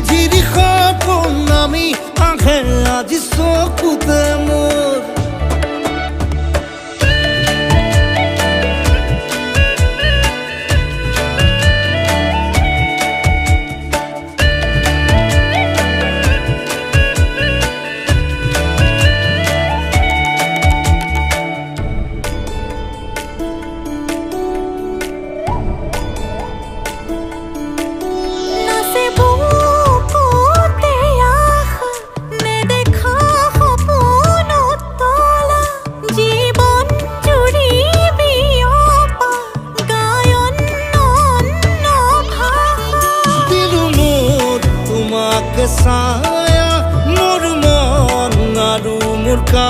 ঝিরি খপন আমি আখে আজি চকুতে মোৰ তোকে সায়া মোর মন আৰু মোৰ কা